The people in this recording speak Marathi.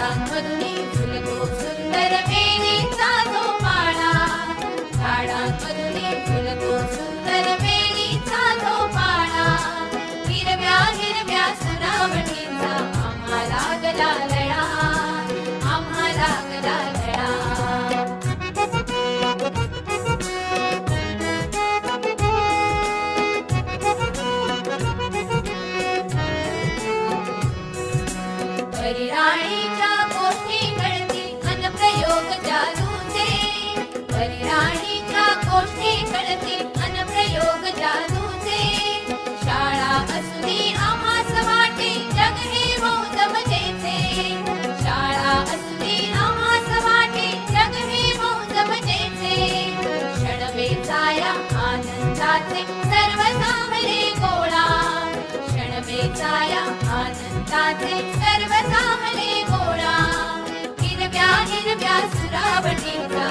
come with me. छाया आनंदाचे सर्व चांगले गोळा. हिरव्या हिरव्या सुरावटीचा